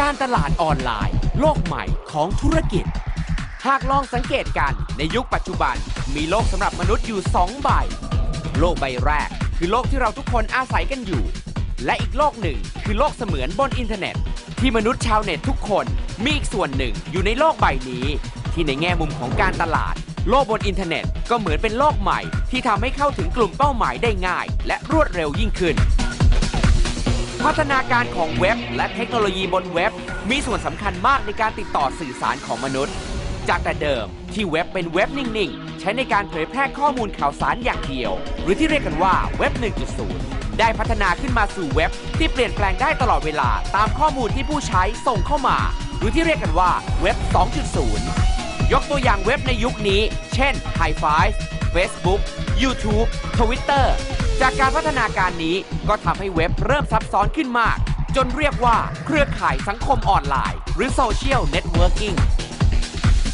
การตลาดออนไลน์ โลกใหม่ของธุรกิจ หากลองสังเกตกันในยุคปัจจุบัน มีโลกสำหรับมนุษย์อยู่ 2 ใบ โลกใบแรก คือโลกที่เราทุกคนอาศัยกันอยู่ และอีกโลกหนึ่งคือโลกเสมือนบนอินเทอร์เน็ต ที่มนุษย์ชาวเน็ตทุกคนมีอีกส่วนหนึ่งอยู่ในโลกใบนี้ ที่ในแง่มุมของการตลาด โลกบนอินเทอร์เน็ต ก็เหมือนเป็นโลกใหม่ ที่ทำให้เข้าถึงกลุ่มเป้าหมายได้ง่าย และรวดเร็วยิ่งขึ้น พัฒนาการของเว็บ และเทคโนโลยีบนเว็บ มีส่วนสำคัญมากในการติดต่อสื่อสารของมนุษย์ จากแต่เดิมที่เว็บเป็นเว็บนิ่ง ๆ ใช้ในการเผยแพร่ข้อมูลข่าวสารอย่างเดียว หรือที่เรียกกันว่าเว็บ 1.0 ได้พัฒนาขึ้นมาสู่เว็บที่เปลี่ยนแปลงได้ตลอดเวลาตามข้อมูลที่ผู้ใช้ส่งเข้ามา หรือที่เรียกกันว่าเว็บ 2.0 ยกตัวอย่างเว็บในยุคนี้ เช่น High Five Facebook YouTube Twitter จากการพัฒนาการนี้ก็ทำให้เว็บเริ่มซับซ้อนขึ้นมาก จนเรียกว่าเครือข่ายสังคมออนไลน์ หรือ Social Networking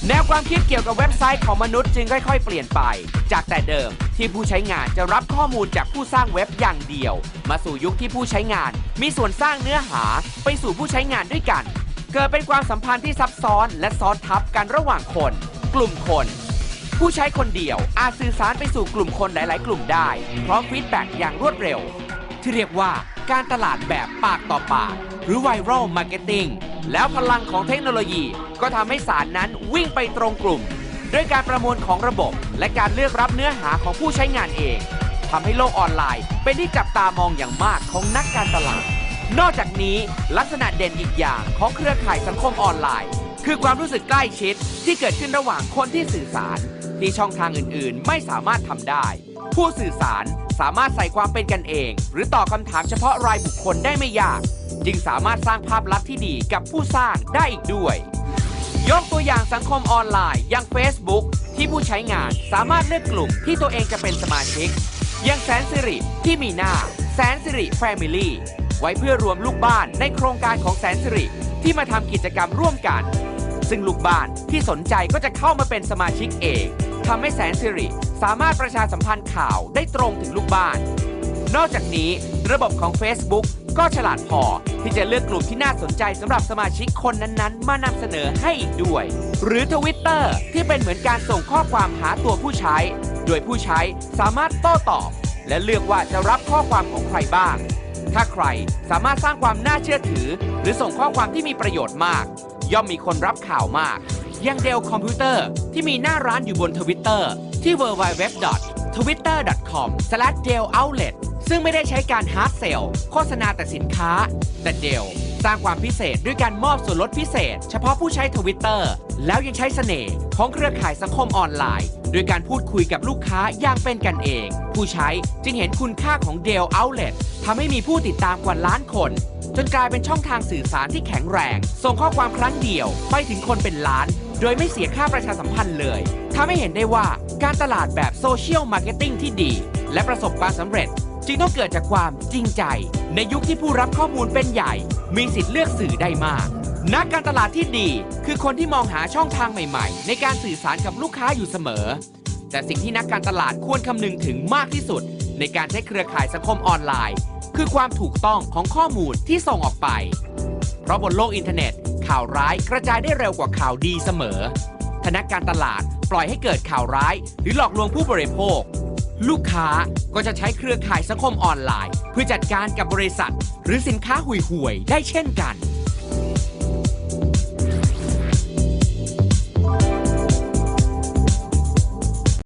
แนวความคิดเกี่ยวกับเว็บไซต์ของมนุษย์จึงค่อยๆ เปลี่ยนไป จากแต่เดิมที่ผู้ใช้งานจะรับข้อมูลจากผู้สร้างเว็บอย่างเดียว มาสู่ยุคที่ผู้ใช้งาน มีส่วนสร้างเนื้อหาไปสู่ผู้ใช้งานด้วยกัน เกิดเป็นความสัมพันธ์ที่ซับซ้อนและซ้อนทับกันระหว่างคน กลุ่มคน ผู้ใช้คนเดียวอาจสื่อสารไปสู่กลุ่มคนหลาย ๆ กลุ่มได้ พร้อมฟีดแบ็กอย่างรวดเร็ว ที่เรียกว่าการตลาดแบบปากต่อปาก หรือไวรัลมาร์เก็ตติ้งแล้วพลังของเทคโนโลยีก็ทำให้สารนั้นวิ่งไปตรงกลุ่ม ด้วยการประมวลของระบบ และการเลือกรับเนื้อหาของผู้ใช้งานเองทำให้โลกออนไลน์ เป็นที่จับตามองอย่างมากของนักการตลาด นอกจากนี้ลักษณะเด่นอีกอย่างของเครือข่ายสังคมออนไลน์ คือความรู้สึกใกล้ชิดที่เกิดขึ้นระหว่างคนที่สื่อสาร ที่ช่องทางอื่นๆ ไม่สามารถทำได้ ผู้สื่อสารสามารถใส่ความเป็นกันเอง หรือตอบคำถามเฉพาะรายบุคคลได้ไม่ยาก จึงสามารถสร้างภาพลักษณ์ที่ดีกับผู้สร้างได้อีกด้วย ยกตัวอย่างสังคมออนไลน์อย่าง Facebook ที่ผู้ใช้งานสามารถเลือกกลุ่มที่ตัวเองจะเป็นสมาชิก อย่างแสนสิริที่มีหน้า แสนสิริแฟมิลี่ไว้เพื่อรวมลูกบ้านในโครงการของแสนสิริที่มาทำกิจกรรมร่วมกัน ซึ่งลูกบ้านที่สนใจก็จะเข้ามาเป็นสมาชิกเองทำให้แสนสิริสามารถประชาสัมพันธ์ข่าวได้ตรงถึงลูกบ้าน นอกจากนี้ระบบของ Facebook ก็ฉลาดพอที่จะเลือกกลุ่มที่น่าสนใจสำหรับสมาชิกคนนั้นๆ มานำเสนอให้อีกด้วย หรือ Twitter ที่เป็นเหมือนการส่งข้อความหาตัวผู้ใช้ โดยผู้ใช้สามารถโต้ตอบ และเลือกว่าจะรับข้อความของใครบ้าง ถ้าใครสามารถสร้างความน่าเชื่อถือ หรือส่งข้อความที่มีประโยชน์มาก ย่อมมีคนรับข่าวมาก อย่างเดลคอมพิวเตอร์ที่มีหน้าร้านอยู่บนทวิตเตอร์ที่ www.twitter.com/deloutlet ซึ่งไม่ได้ใช้การฮาร์ดเซลโฆษณาแต่สินค้า แต่เดลสร้างความพิเศษด้วยการมอบส่วนลดพิเศษ เฉพาะผู้ใช้ทวิตเตอร์แล้วยังใช้เสน่ห์ของเครือข่ายสังคมออนไลน์ โดยการพูดคุยกับลูกค้าอย่างเป็นกันเอง ผู้ใช้จึงเห็นคุณค่าของเดลเอาเล t ทำให้มีผู้ติดตามกว่าล้านคน จนกลายเป็นช่องทางสื่อสารที่แข็งแรง ส่งข้อความครั้งเดียว ไปถึงคนเป็นล้าน โดยไม่เสียค่าประชาสัมพันธ์เลยทำให้เห็นได้ว่าการตลาดแบบโซเชียลมาร์เก็ตติ้งที่ดี และประสบความสำเร็จ จึงต้องเกิดจากความจริงใจ ในยุคที่ผู้รับข้อมูลเป็นใหญ่ มีสิทธิ์เลือกสื่อได้มาก นักการตลาดที่ดี คือคนที่มองหาช่องทางใหม่ ๆ ในการสื่อสารกับลูกค้าอยู่เสมอ แต่สิ่งที่นักการตลาดควรคำนึงถึงมากที่สุด ในการใช้เครือข่ายสังคมออนไลน์ คือความถูกต้องของข้อมูลที่ส่งออกไป เพราะบนโลกอินเทอร์เน็ต ข่าวร้ายกระจายได้เร็วกว่าข่าวดีเสมอถ้านักการตลาดปล่อยให้เกิดข่าวร้าย หรือหลอกลวงผู้บริโภค ลูกค้าก็จะใช้เครือข่ายสังคมออนไลน์ เพื่อจัดการกับบริษัท หรือสินค้าห่วยๆได้เช่นกัน